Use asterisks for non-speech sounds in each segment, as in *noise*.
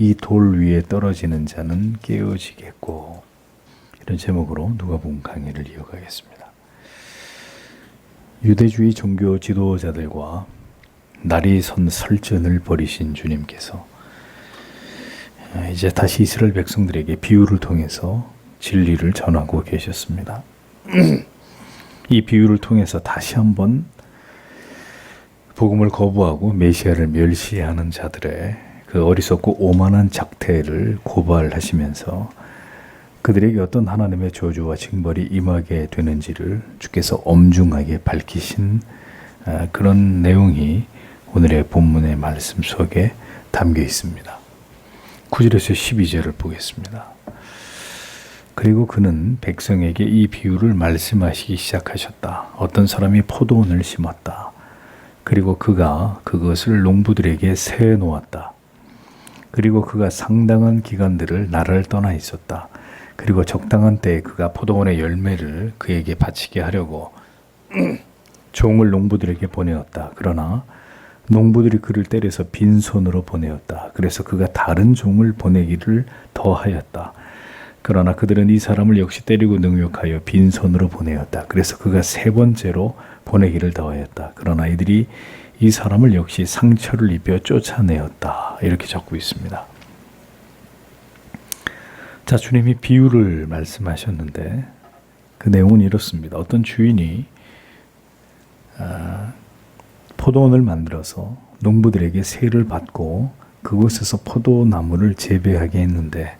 이 돌 위에 떨어지는 자는 깨어지겠고 이런 제목으로 누가복음 강의를 이어가겠습니다. 유대주의 종교 지도자들과 날이 선 설전을 벌이신 주님께서 이제 다시 이스라엘 백성들에게 비유를 통해서 진리를 전하고 계셨습니다. *clears throat* 이 비유를 통해서 다시 한번 복음을 거부하고 메시아를 멸시하는 자들의 그 어리석고 오만한 작태를 고발하시면서 그들에게 어떤 하나님의 저주와 징벌이 임하게 되는지를 주께서 엄중하게 밝히신 아, 그런 내용이 오늘의 본문의 말씀 속에 담겨 있습니다. 9절에서 12절을 보겠습니다. 그리고 그는 백성에게 이 비유를 말씀하시기 시작하셨다. 어떤 사람이 포도원을 심었다. 그리고 그가 그것을 농부들에게 세 놓았다. 그리고 그가 상당한 기간들을 나라를 떠나 있었다. 그리고 적당한 때에 그가 포도원의 열매를 그에게 바치게 하려고 *clears throat* 종을 농부들에게 보내었다. 그러나 농부들이 그를 때려서 빈손으로 보내었다. 그래서 그가 다른 종을 보내기를 더하였다. 그러나 그들은 이 사람을 역시 때리고 능욕하여 빈손으로 보내었다. 그래서 그가 세 번째로 보내기를 더하였다. 그러나 이들이 이 사람을 역시 상처를 입혀 쫓아내었다. 이렇게 적고 있습니다. 자, 주님이 비유를 말씀하셨는데 그 내용은 이렇습니다. 어떤 주인이 아, 포도원을 만들어서 농부들에게 세를 받고 그곳에서 포도나무를 재배하게 했는데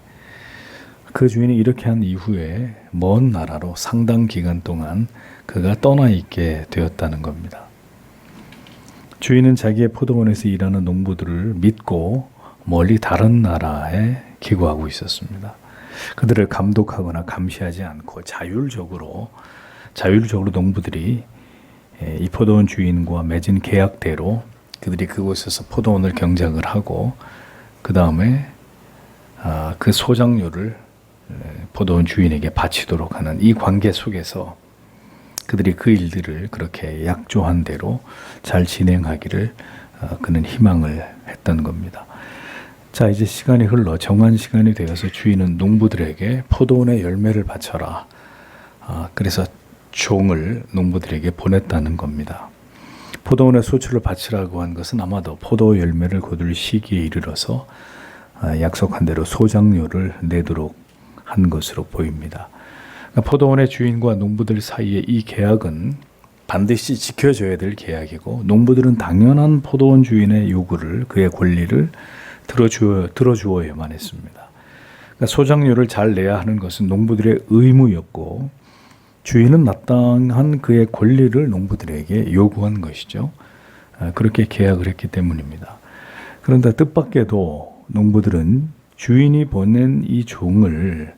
그 주인이 이렇게 한 이후에 먼 나라로 상당 기간 동안 그가 떠나 있게 되었다는 겁니다. 주인은 자기의 포도원에서 일하는 농부들을 믿고 멀리 다른 나라에 기고하고 있었습니다. 그들을 감독하거나 감시하지 않고 자율적으로 자율적으로 농부들이 예, 이 포도원 주인과 맺은 계약대로 그들이 그곳에서 포도원을 경작을 하고 그 다음에 아, 그 소장료를 예, 포도원 주인에게 바치도록 하는 이 관계 속에서 그들이 그 일들을 그렇게 약조한 대로 잘 진행하기를 어, 그는 희망을 했던 겁니다. 자, 이제 시간이 흘러 정한 시간이 되어서 주인은 농부들에게 포도원의 열매를 바쳐라. 아, 그래서 종을 농부들에게 보냈다는 겁니다. 포도원의 소출을 바치라고 한 것은 아마도 포도 열매를 거둘 시기에 이르러서 아, 약속한 대로 소장료를 내도록 한 것으로 보입니다. 포도원의 주인과 농부들 사이의 이 계약은 반드시 지켜져야 될 계약이고 농부들은 당연한 포도원 주인의 요구를 그의 권리를 들어주어 들어주어야만 했습니다. 그러니까 소장료를 잘 내야 하는 것은 농부들의 의무였고 주인은 마땅한 그의 권리를 농부들에게 요구한 것이죠. 아, 그렇게 계약을 했기 때문입니다. 그런데 뜻밖에도 농부들은 주인이 보낸 이 종을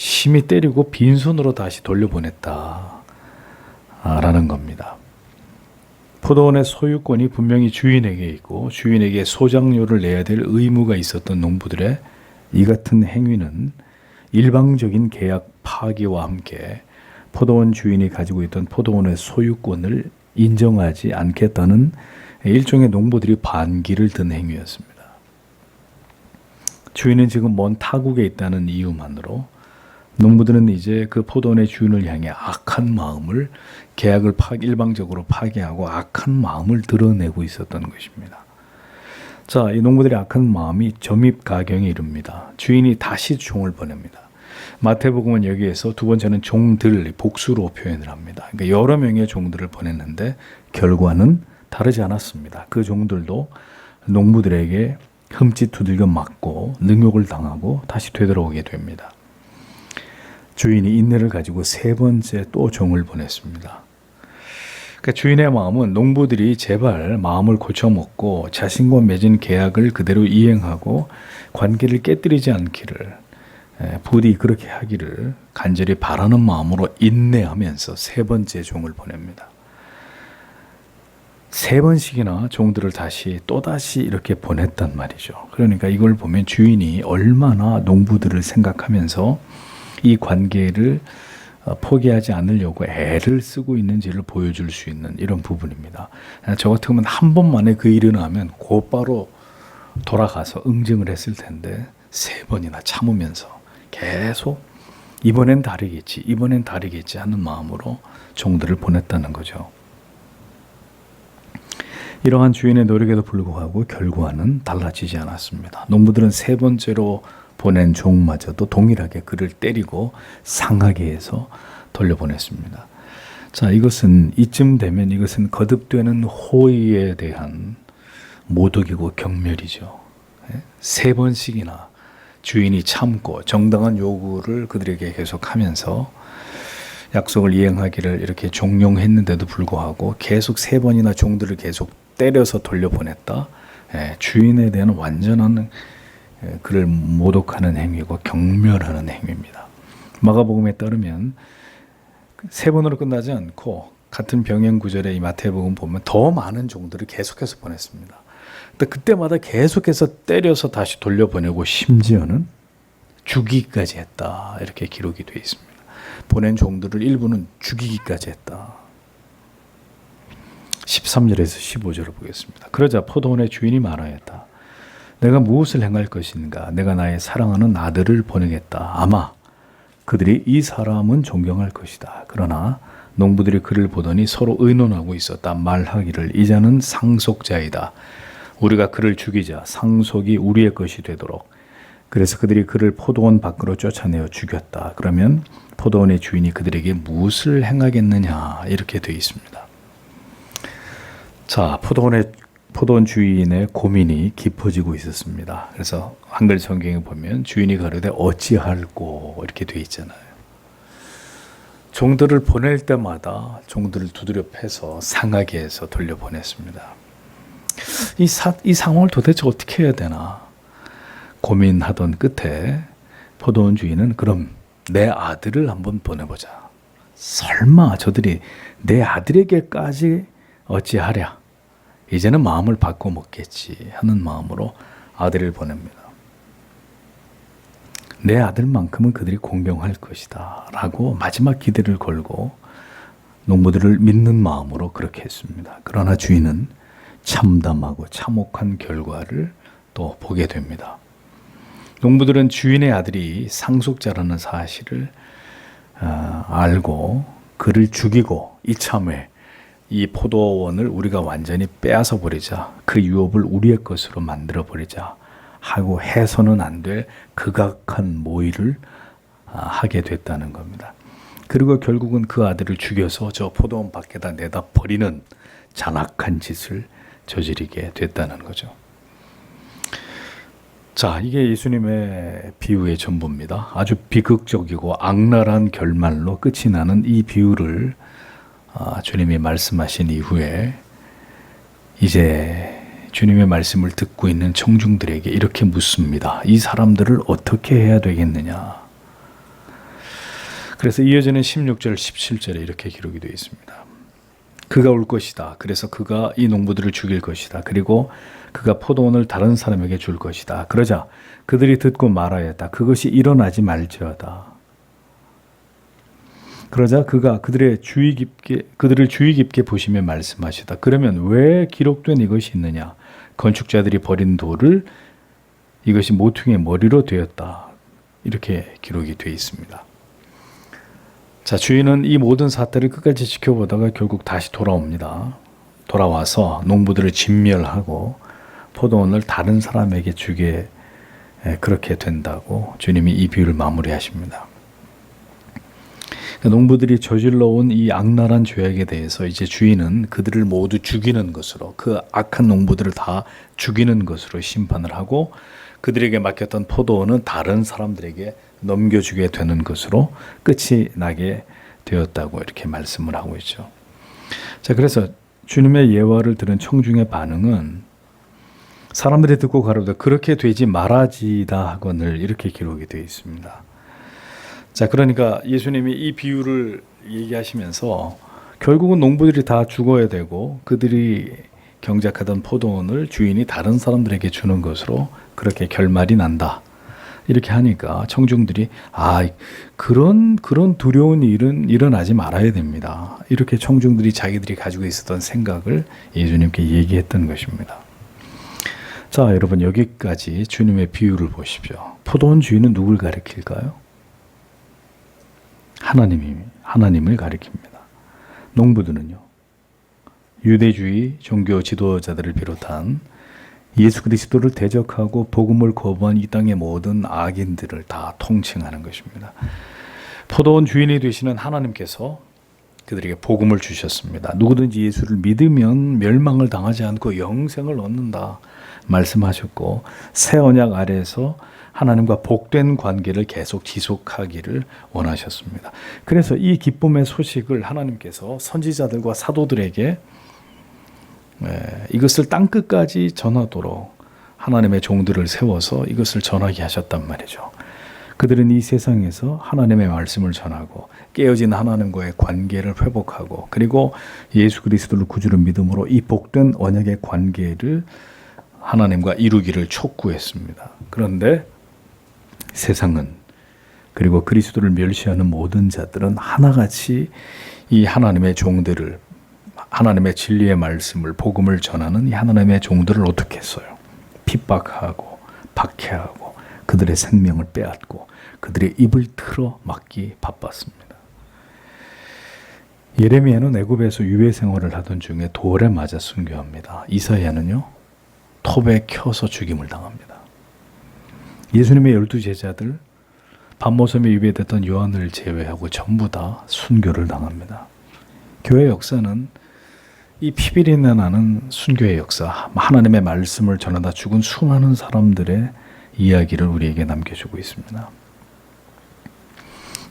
심히 때리고 빈손으로 다시 돌려보냈다. 라는 겁니다. 포도원의 소유권이 분명히 주인에게 있고 주인에게 소장료를 내야 될 의무가 있었던 농부들의 이 같은 행위는 일방적인 계약 파기와 함께 포도원 주인이 가지고 있던 포도원의 소유권을 인정하지 않겠다는 일종의 농부들이 반기를 든 행위였습니다. 주인은 지금 먼 타국에 있다는 이유만으로 농부들은 이제 그 포도원의 주인을 향해 악한 마음을 계약을 파, 일방적으로 파괴하고 악한 마음을 드러내고 있었던 것입니다. 자, 이 농부들의 악한 마음이 점입 가경에 이릅니다. 주인이 다시 종을 보냅니다. 마태복음은 여기에서 두 번째는 종들 복수로 표현을 합니다. 그러니까 여러 명의 종들을 보냈는데 결과는 다르지 않았습니다. 그 종들도 농부들에게 흠짓 두들겨 맞고 능욕을 당하고 다시 되돌아오게 됩니다. 주인이 인내를 가지고 세 번째 또 종을 보냈습니다. 그러니까 주인의 마음은 농부들이 제발 마음을 고쳐먹고 자신과 맺은 계약을 그대로 이행하고 관계를 깨뜨리지 않기를 부디 그렇게 하기를 간절히 바라는 마음으로 인내하면서 세 번째 종을 보냅니다. 세 번씩이나 종들을 다시 또다시 이렇게 보냈단 말이죠. 그러니까 이걸 보면 주인이 얼마나 농부들을 생각하면서 이 관계를 어, 포기하지 않으려고 애를 쓰고 있는지를 보여줄 수 있는 이런 부분입니다. 저 같은 경우는 한 번만에 그 일을 하면 곧바로 돌아가서 응징을 했을 텐데 세 번이나 참으면서 계속 이번엔 다르겠지, 이번엔 다르겠지 하는 마음으로 종들을 보냈다는 거죠. 이러한 주인의 노력에도 불구하고 결과는 달라지지 않았습니다. 농부들은 세 번째로 보낸 종마저도 동일하게 그를 때리고 상하게 해서 돌려보냈습니다. 자, 이것은 이쯤 되면 이것은 거듭되는 호의에 대한 모독이고 경멸이죠. 예? 세 번씩이나 주인이 참고 정당한 요구를 그들에게 계속하면서 약속을 이행하기를 이렇게 종용했는데도 불구하고 계속 세 번이나 종들을 계속 때려서 돌려보냈다. 예, 주인에 대한 완전한 예, 그를 모독하는 행위고 경멸하는 행위입니다. 마가복음에 따르면 세 번으로 끝나지 않고 같은 병행 구절의 이 마태복음 보면 더 많은 종들을 계속해서 보냈습니다. 그때마다 계속해서 때려서 다시 돌려보내고 심지어는 죽이기까지 했다. 이렇게 기록이 되어 있습니다. 보낸 종들을 일부는 죽이기까지 했다. 13절에서 15절을 보겠습니다. 그러자 포도원의 주인이 말하였다. 내가 무엇을 행할 것인가? 내가 나의 사랑하는 아들을 보내겠다. 아마 그들이 이 사람은 존경할 것이다. 그러나 농부들이 그를 보더니 서로 의논하고 있었다. 말하기를 이자는 상속자이다. 우리가 그를 죽이자 상속이 우리의 것이 되도록. 그래서 그들이 그를 포도원 밖으로 쫓아내어 죽였다. 그러면 포도원의 주인이 그들에게 무엇을 행하겠느냐 이렇게 되어 있습니다. 자, 포도원의 포도원 주인의 고민이 깊어지고 있었습니다. 그래서 한글 성경에 보면 주인이 가로되 어찌할꼬 이렇게 돼 있잖아요. 종들을 보낼 때마다 종들을 두드려 패서 상하게 해서 돌려보냈습니다. 이, 사, 이 상황을 도대체 어떻게 해야 되나 고민하던 끝에 포도원 주인은 그럼 내 아들을 한번 보내보자. 설마 저들이 내 아들에게까지 어찌하랴? 이제는 마음을 바꿔 먹겠지 하는 마음으로 아들을 보냅니다. 내 아들만큼은 그들이 공경할 것이다. 라고 마지막 기대를 걸고 농부들을 믿는 마음으로 그렇게 했습니다. 그러나 주인은 참담하고 참혹한 결과를 또 보게 됩니다. 농부들은 주인의 아들이 상속자라는 사실을 어, 알고 그를 죽이고 이참에 이 포도원을 우리가 완전히 빼앗아 버리자. 그 유업을 우리의 것으로 만들어 버리자. 하고 해서는 안 될 극악한 모의를 아, 하게 됐다는 겁니다. 그리고 결국은 그 아들을 죽여서 저 포도원 밖에다 내다 버리는 잔악한 짓을 저지르게 됐다는 거죠. 자, 이게 예수님의 비유의 전부입니다. 아주 비극적이고 악랄한 결말로 끝이 나는 이 비유를 아, 주님이 말씀하신 이후에 이제 주님의 말씀을 듣고 있는 청중들에게 이렇게 묻습니다. 이 사람들을 어떻게 해야 되겠느냐? 그래서 이어지는 16절, 17절에 이렇게 기록이 되어 있습니다. 그가 올 것이다. 그래서 그가 이 농부들을 죽일 것이다. 그리고 그가 포도원을 다른 사람에게 줄 것이다. 그러자 그들이 듣고 말하였다. 그것이 일어나지 말지어다. 그러자 그가 그들의 주의 깊게 그들을 주의 깊게 보시며 말씀하시다. 그러면 왜 기록된 이것이 있느냐? 건축자들이 버린 돌을 이것이 모퉁이의 머리로 되었다. 이렇게 기록이 되어 있습니다. 자, 주인은 이 모든 사태를 끝까지 지켜보다가 결국 다시 돌아옵니다. 돌아와서 농부들을 진멸하고 포도원을 다른 사람에게 주게 그렇게 된다고 주님이 이 비유를 마무리하십니다. 농부들이 저질러 온 이 악랄한 죄악에 대해서 이제 주인은 그들을 모두 죽이는 것으로 그 악한 농부들을 다 죽이는 것으로 심판을 하고 그들에게 맡겼던 포도원은 다른 사람들에게 넘겨주게 되는 것으로 끝이 나게 되었다고 이렇게 말씀을 하고 있죠. 자, 그래서 주님의 예화를 들은 청중의 반응은 사람들이 듣고 가로되 그렇게 되지 말아지다 하거늘 이렇게 기록이 되어 있습니다. 자, 그러니까 예수님이 이 비유를 얘기하시면서 결국은 농부들이 다 죽어야 되고 그들이 경작하던 포도원을 주인이 다른 사람들에게 주는 것으로 그렇게 결말이 난다. 이렇게 하니까 청중들이 아 그런 그런 두려운 일은 일어나지 말아야 됩니다. 이렇게 청중들이 자기들이 가지고 있었던 생각을 예수님께 얘기했던 것입니다. 자, 여러분 여기까지 주님의 비유를 보십시오. 포도원 주인은 누굴 가리킬까요? 하나님이 하나님을 가리킵니다. 농부들은요. 유대주의 종교 지도자들을 비롯한 예수 그리스도를 대적하고 복음을 거부한 이 땅의 모든 악인들을 다 통칭하는 것입니다. 포도원 주인이 되시는 하나님께서 그들에게 복음을 주셨습니다. 누구든지 예수를 믿으면 멸망을 당하지 않고 영생을 얻는다 말씀하셨고 새 언약 아래에서 하나님과 복된 관계를 계속 지속하기를 원하셨습니다. 그래서 이 기쁨의 소식을 하나님께서 선지자들과 사도들에게 예, 이것을 땅 끝까지 전하도록 하나님의 종들을 세워서 이것을 전하게 하셨단 말이죠. 그들은 이 세상에서 하나님의 말씀을 전하고 깨어진 하나님과의 관계를 회복하고 그리고 예수 그리스도를 구주로 믿음으로 이 복된 언약의 관계를 하나님과 이루기를 촉구했습니다. 그런데 세상은 그리고 그리스도를 멸시하는 모든 자들은 하나같이 이 하나님의 종들을 하나님의 진리의 말씀을 복음을 전하는 이 하나님의 종들을 어떻게 했어요? 핍박하고 박해하고 그들의 생명을 빼앗고 그들의 입을 틀어 막기 바빴습니다. 예레미야는 애굽에서 유해 생활을 하던 중에 돌에 맞아 순교합니다. 이사야는요 톱에 켜서 죽임을 당합니다. 예수님의 열두 제자들 밤모섬에 예배됐던 요한을 제외하고 전부 다 순교를 당합니다. 교회 역사는 이 피비린내 나는 순교의 역사, 하나님의 말씀을 전하다 죽은 수많은 사람들의 이야기를 우리에게 남겨주고 있습니다.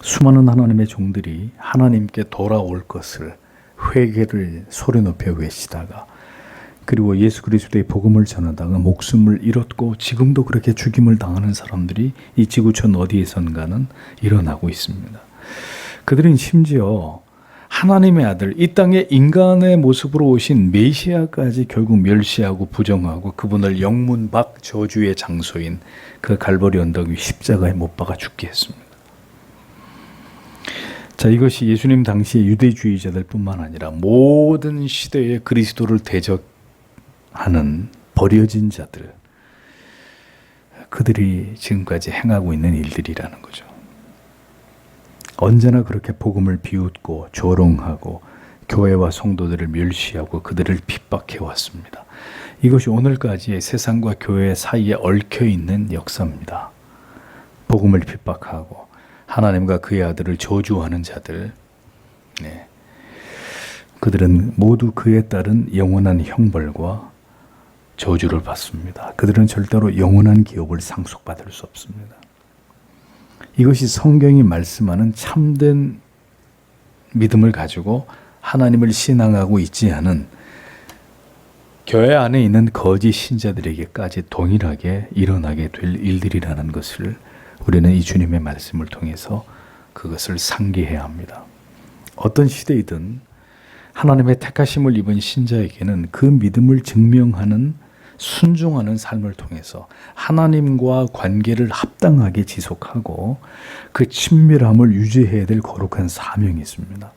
수많은 하나님의 종들이 하나님께 돌아올 것을 회개를 소리 높여 외치다가 그리고 예수 그리스도의 복음을 전하다가 목숨을 잃었고 지금도 그렇게 죽임을 당하는 사람들이 이 지구촌 어디에선가는 일어나고 있습니다. 그들은 심지어 하나님의 아들, 이 땅에 인간의 모습으로 오신 메시아까지 결국 멸시하고 부정하고 그분을 영문 밖 저주의 장소인 그 갈보리 언덕 위 십자가에 못 박아 죽게 했습니다. 자, 이것이 예수님 당시의 유대주의자들 뿐만 아니라 모든 시대에 그리스도를 대적하는 버려진 자들, 그들이 지금까지 행하고 있는 일들이라는 거죠. 언제나 그렇게 복음을 비웃고 조롱하고 교회와 성도들을 멸시하고 그들을 핍박해 왔습니다. 이것이 오늘까지의 세상과 교회 사이에 얽혀 있는 역사입니다. 복음을 핍박하고 하나님과 그의 아들을 저주하는 자들, 네. 그들은 모두 그에 따른 영원한 형벌과 저주를 받습니다. 그들은 절대로 영원한 기업을 상속받을 수 없습니다. 이것이 성경이 말씀하는 참된 믿음을 가지고 하나님을 신앙하고 있지 않은 교회 안에 있는 거짓 신자들에게까지 동일하게 일어나게 될 일들이라는 것을 우리는 이 주님의 말씀을 통해서 그것을 상기해야 합니다. 어떤 시대이든 하나님의 택하심을 입은 신자에게는 그 믿음을 증명하는 순종하는 삶을 통해서 하나님과 관계를 합당하게 지속하고 그 친밀함을 유지해야 될 거룩한 사명이 있습니다.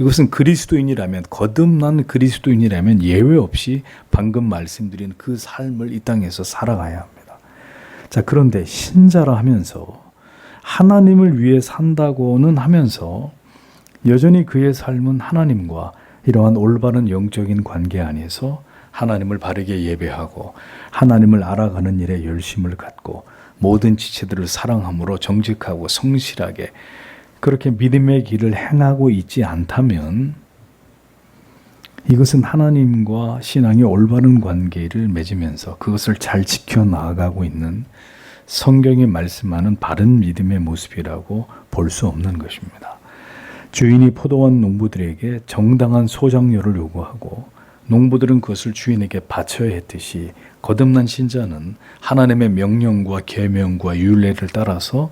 이것은 그리스도인이라면 거듭난 그리스도인이라면 예외 없이 방금 말씀드린 그 삶을 이 땅에서 살아가야 합니다. 자, 그런데 신자라 하면서 하나님을 위해 산다고는 하면서 여전히 그의 삶은 하나님과 이러한 올바른 영적인 관계 안에서 하나님을 바르게 예배하고 하나님을 알아가는 일에 열심을 갖고 모든 지체들을 사랑함으로 정직하고 성실하게 그렇게 믿음의 길을 행하고 있지 않다면 이것은 하나님과 신앙의 올바른 관계를 맺으면서 그것을 잘 지켜 나아가고 있는 성경이 말씀하는 바른 믿음의 모습이라고 볼 수 없는 것입니다. 주인이 포도원 농부들에게 정당한 소장료를 요구하고 농부들은 그것을 주인에게 바쳐야 했듯이 거듭난 신자는 하나님의 명령과 계명과 율례를 따라서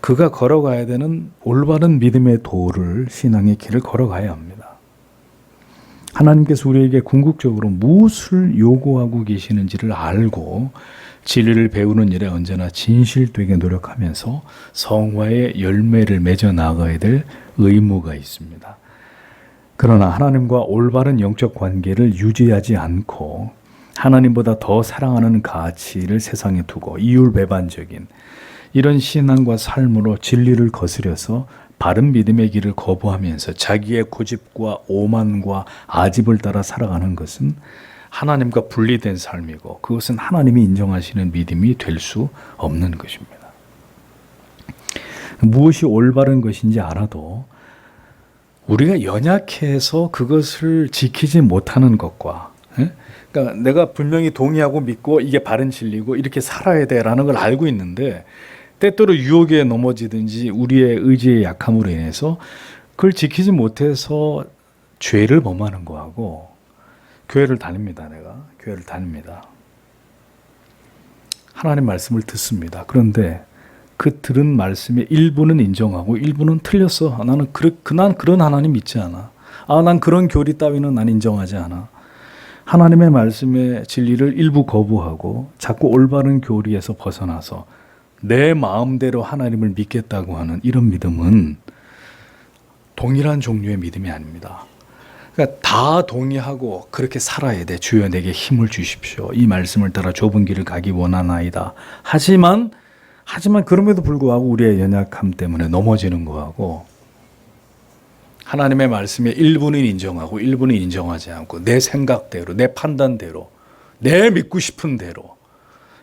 그가 걸어가야 되는 올바른 믿음의 도를 신앙의 길을 걸어가야 합니다. 하나님께서 우리에게 궁극적으로 무엇을 요구하고 계시는지를 알고 진리를 배우는 일에 언제나 진실되게 노력하면서 성화의 열매를 맺어 나가야 될 의무가 있습니다. 그러나 하나님과 올바른 영적 관계를 유지하지 않고 하나님보다 더 사랑하는 가치를 세상에 두고 이율배반적인 이런 신앙과 삶으로 진리를 거스려서 바른 믿음의 길을 거부하면서 자기의 고집과 오만과 아집을 따라 살아가는 것은 하나님과 분리된 삶이고 그것은 하나님이 인정하시는 믿음이 될 수 없는 것입니다. 무엇이 올바른 것인지 알아도 우리가 연약해서 그것을 지키지 못하는 것과 예? 그러니까 내가 분명히 동의하고 믿고 이게 바른 진리고 이렇게 살아야 돼라는 걸 알고 있는데 때때로 유혹에 넘어지든지 우리의 의지의 약함으로 인해서 그걸 지키지 못해서 죄를 범하는 거하고 교회를 다닙니다. 내가 교회를 다닙니다. 하나님 말씀을 듣습니다. 그런데 그 들은 말씀의 일부는 인정하고 일부는 틀렸어. 아, 나는 그, 난 그런 하나님 믿지 않아. 아, 난 그런 교리 따위는 난 인정하지 않아. 하나님의 말씀의 진리를 일부 거부하고 자꾸 올바른 교리에서 벗어나서 내 마음대로 하나님을 믿겠다고 하는 이런 믿음은 동일한 종류의 믿음이 아닙니다. 그러니까 다 동의하고 그렇게 살아야 돼. 주여 내게 힘을 주십시오. 이 말씀을 따라 좁은 길을 가기 원하나이다. 하지만 하지만 그럼에도 불구하고 우리의 연약함 때문에 넘어지는 거하고 하나님의 말씀에 일부는 인정하고 일부는 인정하지 않고 내 생각대로 내 판단대로 내 믿고 싶은 대로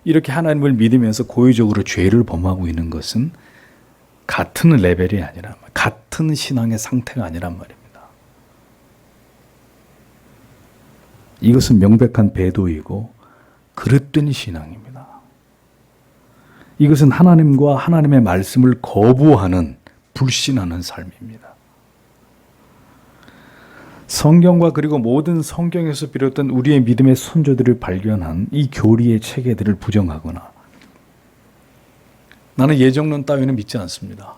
이렇게 하나님을 믿으면서 고의적으로 죄를 범하고 있는 것은 같은 레벨이 아니라 같은 신앙의 상태가 아니란 말입니다. 이것은 명백한 배도이고 그릇된 신앙입니다. 이것은 하나님과 하나님의 말씀을 거부하는 불신하는 삶입니다. 성경과 그리고 모든 성경에서 비롯된 우리의 믿음의 선조들을 발견한 이 교리의 체계들을 부정하거나 나는 예정론 따위는 믿지 않습니다.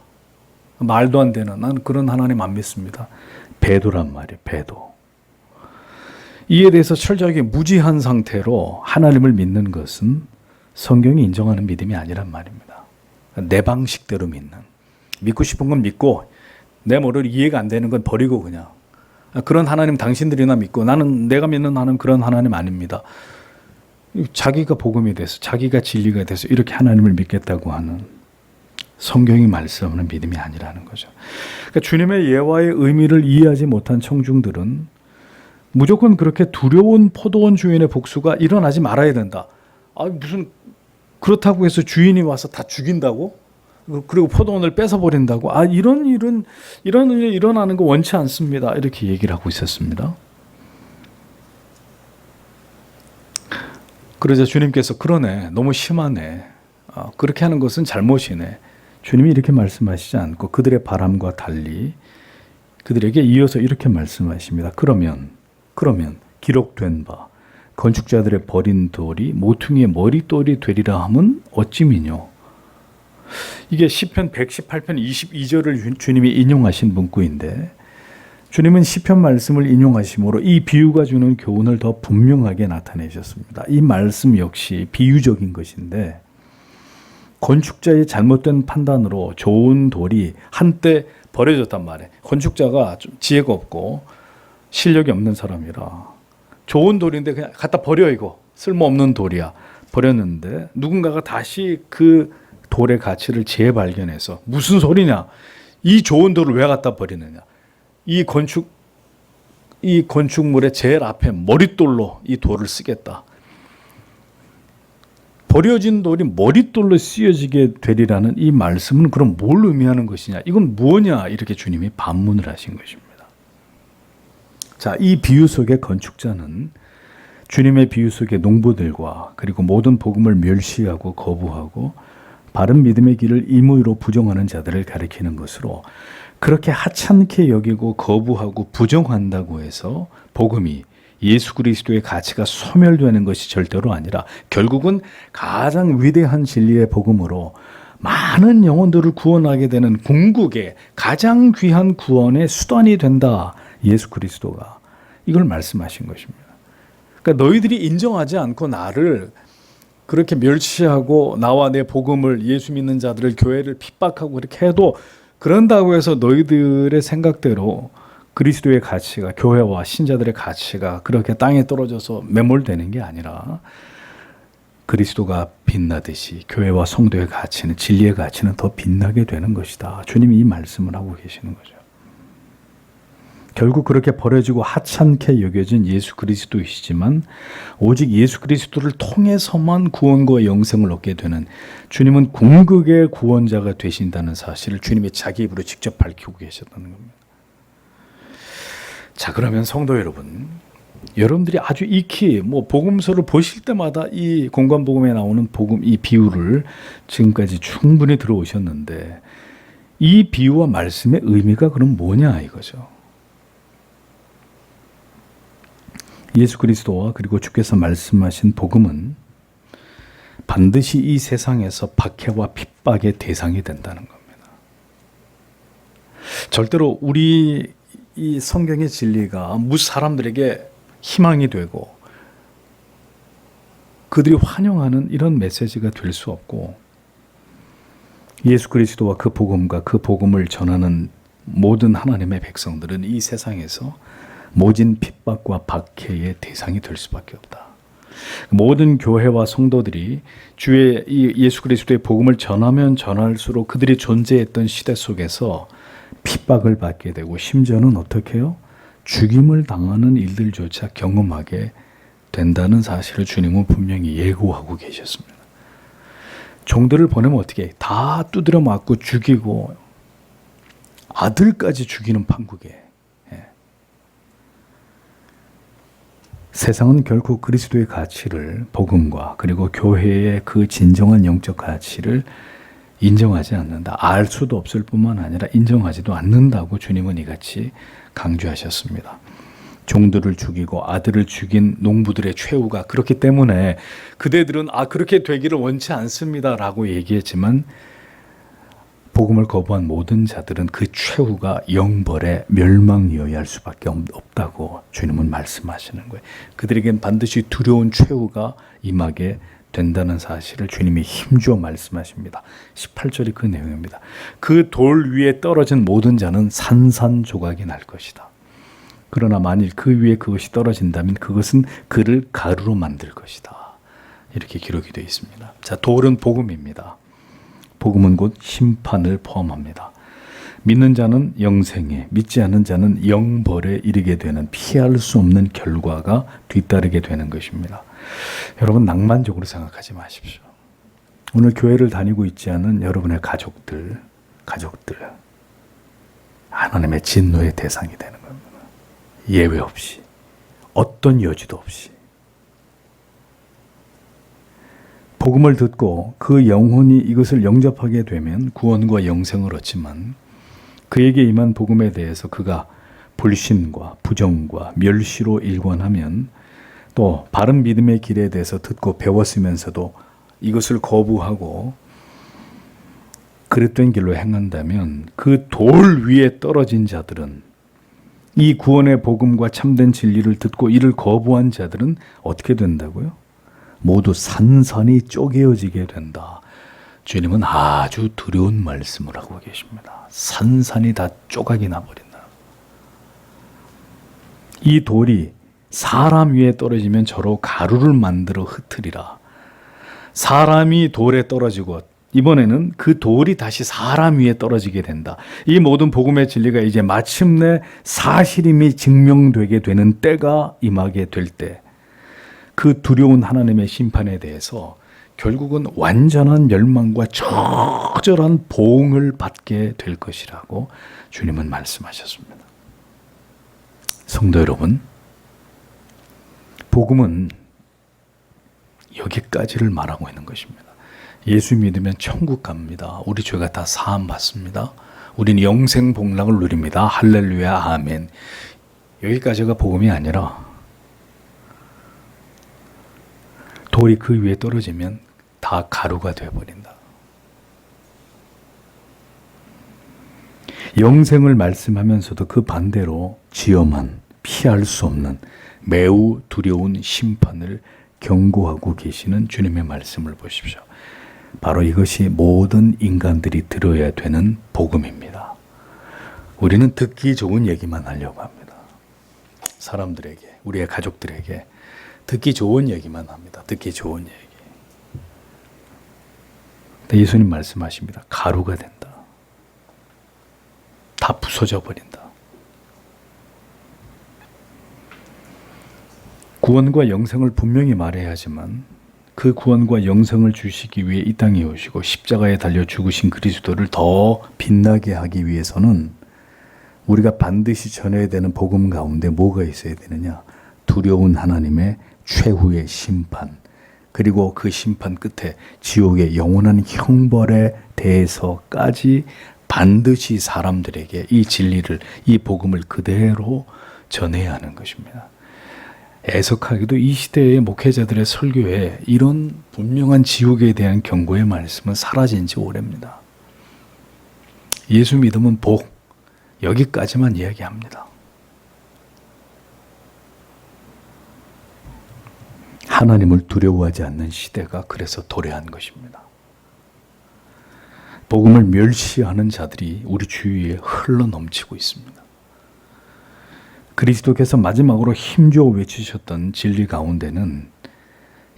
말도 안 되는 나는 그런 하나님 안 믿습니다. 배도란 말이에요. 배도. 이에 대해서 철저하게 무지한 상태로 하나님을 믿는 것은 성경이 인정하는 믿음이 아니란 말입니다. 내 방식대로 믿는. 믿고 싶은 건 믿고 내 뭐를 이해가 안 되는 건 버리고 그냥 그런 하나님 당신들이나 믿고 나는 내가 믿는 하나님 그런 하나님 아닙니다. 자기가 복음이 돼서 자기가 진리가 돼서 이렇게 하나님을 믿겠다고 하는 성경이 말씀하는 믿음이 아니라는 거죠. 그러니까 주님의 예화의 의미를 이해하지 못한 청중들은 무조건 그렇게 두려운 포도원 주인의 복수가 일어나지 말아야 된다. 아 무슨 그렇다고 해서 주인이 와서 다 죽인다고? 그리고 포도원을 뺏어 버린다고? 아 이런 일은 이런 일이 일어나는 거 원치 않습니다. 이렇게 얘기를 하고 있었습니다. 그러자 주님께서 그러네 너무 심하네 아, 그렇게 하는 것은 잘못이네 주님이 이렇게 말씀하시지 않고 그들의 바람과 달리 그들에게 이어서 이렇게 말씀하십니다. 그러면 그러면 기록된 바 건축자들의 버린 돌이 모퉁이의 머릿돌이 되리라 함은 어찌미뇨 이게 시편 118편 22절을 주님이 인용하신 문구인데 주님은 시편 말씀을 인용하심으로 이 비유가 주는 교훈을 더 분명하게 나타내셨습니다. 이 말씀 역시 비유적인 것인데 건축자의 잘못된 판단으로 좋은 돌이 한때 버려졌단 말이에요. 건축자가 좀 지혜가 없고 실력이 없는 사람이라 좋은 돌인데 그냥 갖다 버려 이거. 쓸모없는 돌이야. 버렸는데 누군가가 다시 그 돌의 가치를 재발견해서 무슨 소리냐? 이 좋은 돌을 왜 갖다 버리느냐? 이 건축 이 건축물의 제일 앞에 머릿돌로 이 돌을 쓰겠다. 버려진 돌이 머릿돌로 쓰여지게 되리라는 이 말씀은 그럼 뭘 의미하는 것이냐? 이건 뭐냐? 이렇게 주님이 반문을 하신 것입니다. 자, 이 비유 속의 건축자는 주님의 비유 속의 농부들과 그리고 모든 복음을 멸시하고 거부하고 바른 믿음의 길을 임의로 부정하는 자들을 가리키는 것으로 그렇게 하찮게 여기고 거부하고 부정한다고 해서 복음이 예수 그리스도의 가치가 소멸되는 것이 절대로 아니라 결국은 가장 위대한 진리의 복음으로 많은 영혼들을 구원하게 되는 궁극의 가장 귀한 구원의 수단이 된다. 예수 그리스도가 이걸 말씀하신 것입니다. 그러니까 너희들이 인정하지 않고 나를 그렇게 멸시하고 나와 내 복음을 예수 믿는 자들을 교회를 핍박하고 그렇게 해도 그런다고 해서 너희들의 생각대로 그리스도의 가치가 교회와 신자들의 가치가 그렇게 땅에 떨어져서 매몰되는 게 아니라 그리스도가 빛나듯이 교회와 성도의 가치는 진리의 가치는 더 빛나게 되는 것이다. 주님이 이 말씀을 하고 계시는 거죠. 결국 그렇게 버려지고 하찮게 여겨진 예수 그리스도이시지만 오직 예수 그리스도를 통해서만 구원과 영생을 얻게 되는 주님은 궁극의 구원자가 되신다는 사실을 주님의 자기 입으로 직접 밝히고 계셨다는 겁니다. 자, 그러면 성도 여러분, 여러분들이 아주 익히 뭐 복음서를 보실 때마다 이 공간 복음에 나오는 복음 이 비유를 지금까지 충분히 들어오셨는데 이 비유와 말씀의 의미가 그럼 뭐냐 이거죠. 예수 그리스도와 그리고 주께서 말씀하신 복음은 반드시 이 세상에서 박해와 핍박의 대상이 된다는 겁니다. 절대로 우리 이 성경의 진리가 무 사람들에게 희망이 되고 그들이 환영하는 이런 메시지가 될 수 없고 예수 그리스도와 그 복음과 그 복음을 전하는 모든 하나님의 백성들은 이 세상에서 모진 핍박과 박해의 대상이 될 수밖에 없다. 모든 교회와 성도들이 주의 이 예수 그리스도의 복음을 전하면 전할수록 그들이 존재했던 시대 속에서 핍박을 받게 되고 심지어는 어떻게 해요? 죽임을 당하는 일들조차 경험하게 된다는 사실을 주님은 분명히 예고하고 계셨습니다. 종들을 보내면 어떻게 해? 다 두드려 맞고 죽이고 아들까지 죽이는 판국에 예. 세상은 결코 그리스도의 가치를 복음과 그리고 교회의 그 진정한 영적 가치를 인정하지 않는다. 알 수도 없을 뿐만 아니라 인정하지도 않는다고 주님은 이같이 강조하셨습니다. 종들을 죽이고 아들을 죽인 농부들의 최후가 그렇기 때문에 그대들은 아 그렇게 되기를 원치 않습니다라고 얘기했지만 복음을 거부한 모든 자들은 그 최후가 영벌의 멸망이어야 할 수밖에 없다고 주님은 말씀하시는 거예요. 그들에겐 반드시 두려운 최후가 임하게 된다는 사실을 주님이 힘주어 말씀하십니다. 18절이 그 내용입니다. 그 돌 위에 떨어진 모든 자는 산산조각이 날 것이다. 그러나 만일 그 위에 그것이 떨어진다면 그것은 그를 가루로 만들 것이다. 이렇게 기록이 되어 있습니다. 자, 돌은 복음입니다. 복음은 곧 심판을 포함합니다. 믿는 자는 영생에, 믿지 않는 자는 영벌에 이르게 되는 피할 수 없는 결과가 뒤따르게 되는 것입니다. 여러분 낭만적으로 생각하지 마십시오. 오늘 교회를 다니고 있지 않은 여러분의 가족들, 가족들 하나님의 진노의 대상이 되는 겁니다. 예외 없이 어떤 여지도 없이 복음을 듣고 그 영혼이 이것을 영접하게 되면 구원과 영생을 얻지만 그에게 임한 복음에 대해서 그가 불신과 부정과 멸시로 일관하면 또 바른 믿음의 길에 대해서 듣고 배웠으면서도 이것을 거부하고 그릇된 길로 행한다면 그 돌 위에 떨어진 자들은 이 구원의 복음과 참된 진리를 듣고 이를 거부한 자들은 어떻게 된다고요? 모두 산산이 쪼개어지게 된다. 주님은 아주 두려운 말씀을 하고 계십니다. 산산이 다 쪼각이 나버린다. 이 돌이 사람 위에 떨어지면 저로 가루를 만들어 흩으리라. 사람이 돌에 떨어지고 이번에는 그 돌이 다시 사람 위에 떨어지게 된다. 이 모든 복음의 진리가 이제 마침내 사실임이 증명되게 되는 때가 임하게 될 때, 그 두려운 하나님의 심판에 대해서 결국은 완전한 멸망과 처절한 보응을 받게 될 것이라고 주님은 말씀하셨습니다. 성도 여러분, 복음은 여기까지를 말하고 있는 것입니다. 예수 믿으면 천국 갑니다. 우리 죄가 다 사함 받습니다. 우리는 영생 복락을 누립니다. 할렐루야 아멘. 여기까지가 복음이 아니라 돌이 그 위에 떨어지면 다 가루가 되어 버린다. 영생을 말씀하면서도 그 반대로 지엄한 피할 수 없는 매우 두려운 심판을 경고하고 계시는 주님의 말씀을 보십시오. 바로 이것이 모든 인간들이 들어야 되는 복음입니다. 우리는 듣기 좋은 얘기만 하려고 합니다. 사람들에게, 우리의 가족들에게 듣기 좋은 얘기만 합니다. 듣기 좋은 얘기. 근데 예수님 말씀하십니다. 가루가 된다. 다 부서져 버린다. 구원과 영생을 분명히 말해야 하지만 그 구원과 영생을 주시기 위해 이 땅에 오시고 십자가에 달려 죽으신 그리스도를 더 빛나게 하기 위해서는 우리가 반드시 전해야 되는 복음 가운데 뭐가 있어야 되느냐? 두려운 하나님의 최후의 심판, 그리고 그 심판 끝에 지옥의 영원한 형벌에 대해서까지 반드시 사람들에게 이 진리를, 이 복음을 그대로 전해야 하는 것입니다. 애석하게도 이 시대의 목회자들의 설교에 이런 분명한 지옥에 대한 경고의 말씀은 사라진 지 오래입니다. 예수 믿으면 복, 여기까지만 이야기합니다. 하나님을 두려워하지 않는 시대가 그래서 도래한 것입니다. 복음을 멸시하는 자들이 우리 주위에 흘러 넘치고 있습니다. 그리스도께서 마지막으로 힘주어 외치셨던 진리 가운데는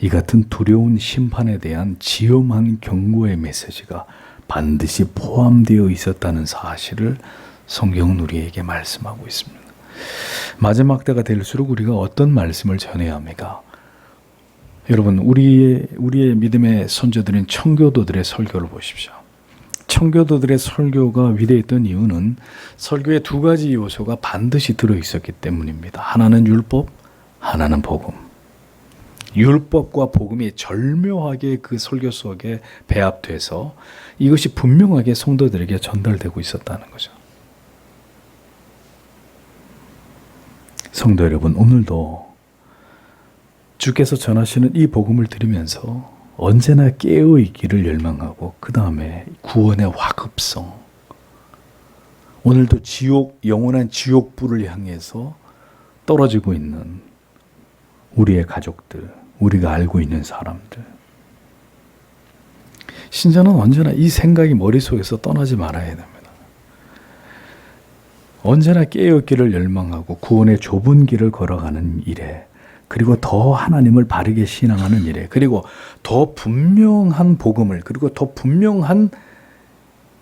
이 같은 두려운 심판에 대한 지엄한 경고의 메시지가 반드시 포함되어 있었다는 사실을 성경은 우리에게 말씀하고 있습니다. 마지막 때가 될수록 우리가 어떤 말씀을 전해야 합니까? 여러분, 우리의, 우리의 믿음의 선조들인 청교도들의 설교를 보십시오. 청교도들의 설교가 위대했던 이유는 설교의 두 가지 요소가 반드시 들어 있었기 때문입니다. 하나는 율법, 하나는 복음. 율법과 복음이 절묘하게 그 설교 속에 배합돼서 이것이 분명하게 성도들에게 전달되고 있었다는 거죠. 성도 여러분, 오늘도 주께서 전하시는 이 복음을 들으면서 언제나 깨어 있기를 열망하고 그 다음에 구원의 화급성 오늘도 지옥 영원한 지옥 불을 향해서 떨어지고 있는 우리의 가족들 우리가 알고 있는 사람들 신자는 언제나 이 생각이 머릿속에서 떠나지 말아야 됩니다. 언제나 깨어 있기를 열망하고 구원의 좁은 길을 걸어가는 일에 그리고 더 하나님을 바르게 신앙하는 일에 그리고 더 분명한 복음을 그리고 더 분명한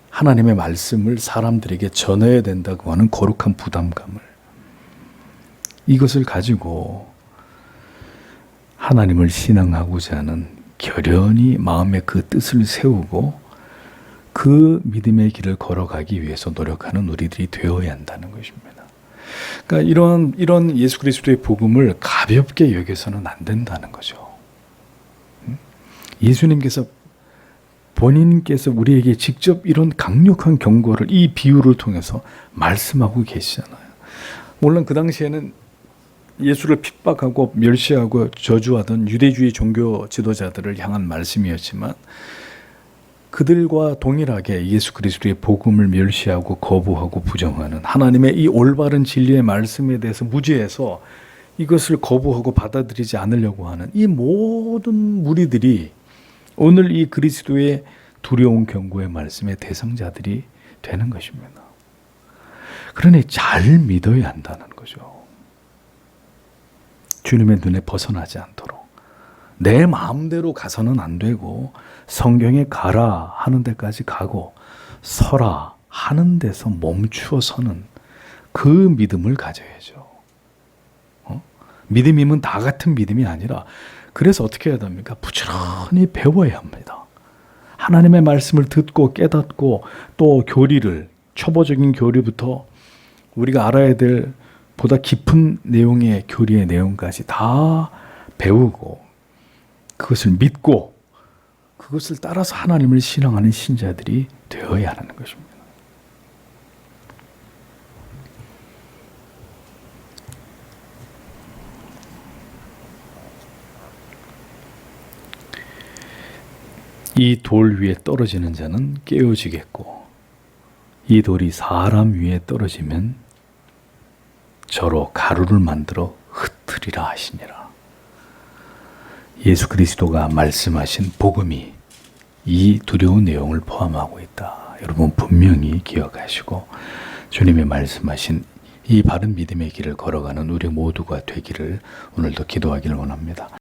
하나님의 말씀을 사람들에게 전해야 된다고 하는 거룩한 부담감을 이것을 가지고 하나님을 신앙하고자 하는 결연히 마음의 그 뜻을 세우고 그 믿음의 길을 걸어가기 위해서 노력하는 우리들이 되어야 한다는 것입니다. 그러니까 이런 이런 예수 그리스도의 복음을 가볍게 여겨서는 안 된다는 거죠. 음? 예수님께서 본인께서 우리에게 직접 이런 강력한 경고를 이 비유를 통해서 말씀하고 계시잖아요. 물론 그 당시에는 예수를 핍박하고 멸시하고 저주하던 유대주의 종교 지도자들을 향한 말씀이었지만 그들과 동일하게 예수 그리스도의 복음을 멸시하고 거부하고 부정하는 하나님의 이 올바른 진리의 말씀에 대해서 무지해서 이것을 거부하고 받아들이지 않으려고 하는 이 모든 무리들이 오늘 이 그리스도의 두려운 경고의 말씀의 대상자들이 되는 것입니다. 그러니 잘 믿어야 한다는 거죠. 주님의 눈에 벗어나지 않도록. 내 마음대로 가서는 안 되고 성경에 가라 하는 데까지 가고 서라 하는 데서 멈추어 서는 그 믿음을 가져야죠. 어? 믿음이면 다 같은 믿음이 아니라 그래서 어떻게 해야 됩니까? 부지런히 배워야 합니다. 하나님의 말씀을 듣고 깨닫고 또 교리를 초보적인 교리부터 우리가 알아야 될 보다 깊은 내용의 교리의 내용까지 다 배우고 그것을 믿고 그것을 따라서 하나님을 신앙하는 신자들이 되어야 하는 것입니다. 이 돌 위에 떨어지는 자는 깨어지겠고 이 돌이 사람 위에 떨어지면 저로 가루를 만들어 흩트리라 하시니라. 예수 그리스도가 말씀하신 복음이 이 두려운 내용을 포함하고 있다. 여러분 분명히 기억하시고 주님이 말씀하신 이 바른 믿음의 길을 걸어가는 우리 모두가 되기를 오늘도 기도하기를 원합니다.